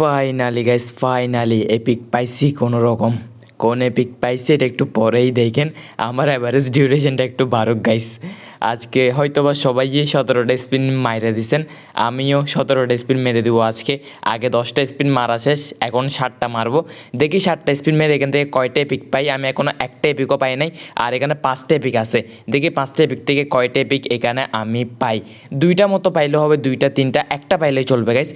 Finally guys finally epic পাইছি কোনো রকম। কোন এপিক পাইছি এটা একটু পরেই দেখেন। আমার অ্যাভারেজ ডিউরেশনটা একটু বারুক গাইস আজকে হয়তোবা সবাই সতেরোটা স্পিন মাইরে দিছেন, আমিও সতেরোটা স্পিন মেরে দেবো আজকে। আগে দশটা স্পিন মারা শেষ, এখন ষাটটা মারবো। দেখি ষাটটা স্পিন মেরে এখান থেকে কয়টা এপিক পাই, আমি এখনও একটা এপিকও পাই নাই, আর এখানে পাঁচটা এপিক আছে। দেখি পাঁচটা এপিক থেকে কয়টা এপিক এখানে আমি পাই। দুইটা মতো পাইলে হবে দুইটা, তিনটা, একটা পাইলেই চলবে গাইস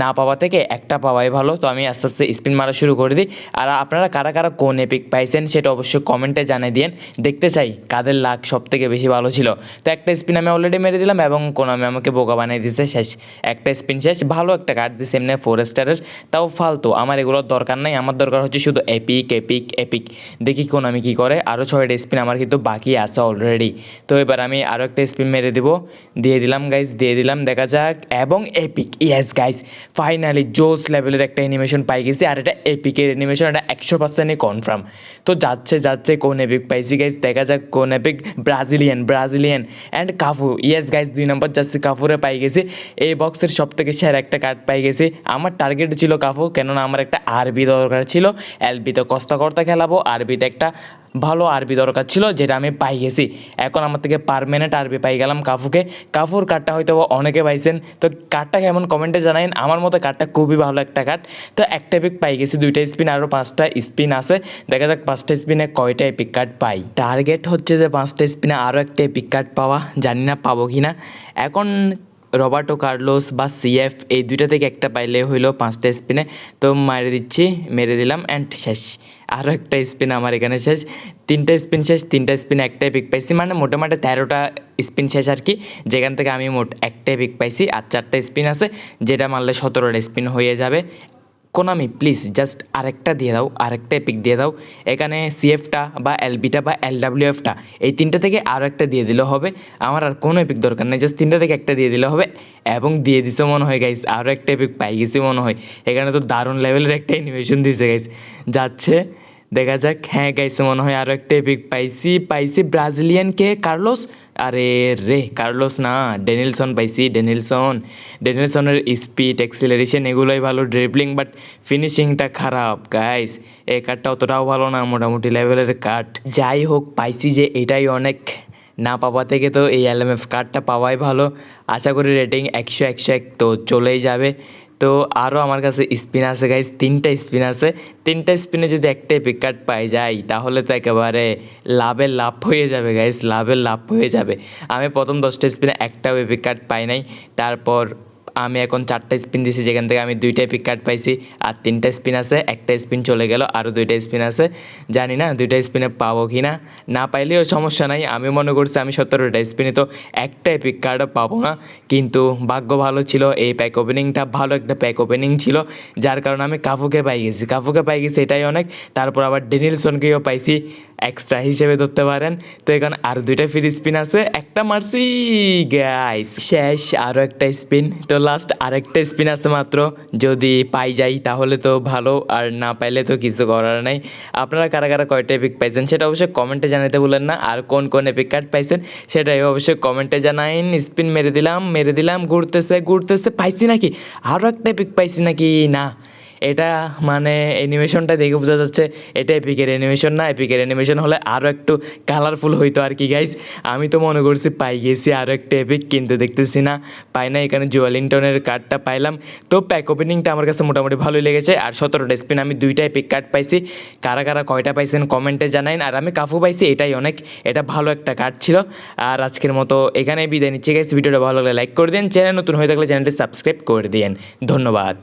না পাওয়া থেকে একটা পাওয়াই ভালো, তো আমি আস্তে আস্তে স্পিন মারা শুরু করে দিই। আর আপনারা কারা কারা কোন এপিক পাইছেন, সেটা অবশ্যই কমেন্টে জানিয়ে দিন দেখতে চাই কাদের লাখ সব থেকে বেশি ভালো ছিল। তো একটা স্পিন আমি অলরেডি মেরে দিলাম এবং কোনামি আমাকে বোকা বানিয়ে দিয়েছে শেষ। একটা স্পিন শেষ, ভালো একটা কার্ড দিছে, এমনি ফোর স্টারের তাও ফালতু, আমার এগুলোর দরকার নাই, আমার দরকার হচ্ছে শুধু এপিক এপিক এপিক দেখি কোন আমি কী করে আরও ছয়টা স্পিন আমার কিন্তু বাকি আছে অলরেডি তো এবার আমি আরও একটা স্পিন মেরে দিব, দিয়ে দিলাম গাইজ দিয়ে দিলাম, দেখা যাক। এবং এপিক ইয়েস গাইজ ফাইনালি জোস লেভেলের একটা অ্যানিমেশন পাই গেছি, আর এটা এপিকের অ্যানিমেশন এটা একশো পার্সেন্টই কনফার্ম তো যাচ্ছে যাচ্ছে কোন এপিক পাইছি গাইজ দেখা যাক কোন epic Brazilian Brazilian and Cafu yes guys দুই নম্বর যাচ্ছে কাফুরে পাই গেছে। এই বক্সের সব থেকে সেরা একটা কার্ড পাই গেছে। আমার টার্গেট ছিল কাফু কেননা আমার একটা আরবি দরকার ছিল। এলবিতে কস্তা খেলাবো আরবিতে একটা ভালো আরবি দরকার ছিল, যেটা আমি পাই গেছি এখন আমার থেকে পারমানেন্ট আরবি পাই গেলাম কাফুকে। কাফুর কার্ডটা হয়তো অনেকে পাইছেন। তো কার্ডটা কেমন কমেন্টে জানাইন। আমার মতো কার্ডটা খুবই ভালো একটা কার্ড তো একটা পিক পাই গেছি, দুইটা স্পিন আরও পাঁচটা স্পিন আছে। দেখা যাক পাঁচটা স্পিনে কয়টা এপিক কার্ড পাই। টার্গেট হচ্ছে যে পাঁচটা স্পিনে আরও একটা এপিক কার্ড পাওয়া। জানি না পাবো কি না এখন রবার্টো কার্লোস বা সিএফ, এই দুইটা থেকে একটা পাইলে হইল পাঁচটা স্পিনে। তো মারে দিচ্ছি, মেরে দিলাম অ্যান্ড শেষ। আরও একটা স্পিন আমার এখানে শেষ। তিনটা স্পিন শেষ, তিনটা স্পিন একটাই পিক পাইছি। মানে মোটামুটি তেরোটা স্পিন শেষ আর কি। যেখান থেকে আমি মোট একটাই পিক পাইছি। আর চারটা স্পিন আছে, যেটা মারলে সতেরোটা স্পিন হয়ে যাবে। কোনামি প্লিজ জাস্ট আরেকটা দিয়ে দাও, আরেকটা এপিক দিয়ে দাও। এখানে সিএফটা বা এলবিটা বা এলডাব্লিউএফটা এই তিনটা থেকে আরও একটা দিয়ে দিলে হবে। আমার আর কোনো এপিক দরকার নেই জাস্ট তিনটা থেকে একটা দিয়ে দিলে হবে। এবং দিয়ে দিছে মনে হয় গাইস আরও একটা এপিক পাই গেছি মনে হয়। এখানে তো দারুণ লেভেলের একটা অ্যানিমেশন দিয়েছে গাইস যাচ্ছে দেখা যাক। হ্যাঁ গাইছে মনে হয় আরও একটা এপিক পাইছি। পাইছি ব্রাজিলিয়ান কে? কার্লোস? আরে রে, কার্লোস না, ডেনিলসন পাইছি, ডেনিলসন। ডেনিলসনের স্পিড এক্সিলারেশন এগুলোই ভালো ড্রিবলিং বাট ফিনিশিংটা খারাপ গাইস এই কার্ডটা অতটাও ভালো না, মোটামুটি লেভেলের কার্ড যাই হোক, পাইছি যে এটাই অনেক। না পাওয়া থেকে তো এই এলএমএফ কার্ডটা পাওয়াই ভালো। আশা করি রেটিং একশো একশো এক তো চলেই যাবে। তো আরও আমার কাছে স্পিন আছে গাইজ তিনটা স্পিন আছে। তিনটা স্পিনে যদি একটাই পিক কার্ড পাই যাই, তাহলে তো একেবারে লাভের লাভ হয়ে যাবে গাইজ লাভের লাভ হয়ে যাবে। আমি প্রথম দশটা স্পিনে একটাও এপিক কার্ড পাই নাই। তারপর আমি এখন চারটা স্পিন দিছি, যেখান থেকে আমি দুইটা পিক কার্ড পাইছি আর তিনটা স্পিন আছে, একটা স্পিন চলে গেল, আরও দুইটা স্পিন আছে। জানি না দুইটা স্পিনে পাবো কি না। না পাইলেও সমস্যা নাই, আমি মনে করছি আমি সতেরোটা স্পিনে তো একটা পিক কার্ডও পাবো না। কিন্তু ভাগ্য ভালো ছিল, এই প্যাক ওপেনিংটা ভালো একটা প্যাক ওপেনিং ছিল, যার কারণে আমি কাফুকে পাই গেছি। কাফুকে পাই গেছি এটাই অনেক। তারপর আবার ডেনিলসনকেও পাইছি। এক্সট্রা হিসেবে ধরতে পারেন। তো এখানে আর দুইটা ফ্রি স্পিন আছে, একটা মারছি গ্যাস শেষ আরও একটা স্পিন তো লাস্ট আরেকটা স্পিন আছে মাত্র। যদি পাই যাই তাহলে তো ভালো, আর না পাইলে তো কিছু করার নাই। আপনারা কারা কারা কয়টা এপিক পাইছেন সেটা অবশ্যই কমেন্টে জানাতে বলেন না। আর কোন কোন এপিক কার্ড পাইছেন সেটাই অবশ্যই কমেন্টে জানাইন। স্পিন মেরে দিলাম মেরে দিলাম, ঘুরতেছে ঘুরতেছে, পাইছি নাকি? আরও একটা এপিক পাইছি নাকি? না। এটা মানে অ্যানিমেশনটা দেখে বোঝা যাচ্ছে এটা এপিকের অ্যানিমেশন না এপিকের অ্যানিমেশন হলে আরও একটু কালারফুল হইতো আর কি গাইজ আমি তো মনে করছি পাই গেছি আরও একটা এপিক কিন্তু দেখতেছি না, পাই না এখানে জুয়ালিংটনের কার্ডটা পাইলাম। তো প্যাক ওপেনিংটা আমার কাছে মোটামুটি ভালোই লেগেছে। আর সতেরোটা স্পিন আমি দুইটা এপিক কার্ড পাইছি। কারা কারা কয়টা পাইছেন কমেন্টে জানাইন। আর আমি কাফু পাইছি, এটাই অনেক, এটা ভালো একটা কার্ড ছিল। আর আজকের মতো এখানে বিদায় নিচ্ছি গাইস ভিডিওটা ভালো লাগলে লাইক করে দিন। চ্যানেল নতুন হয়ে থাকলে চ্যানেলটি সাবস্ক্রাইব করে দিন ধন্যবাদ।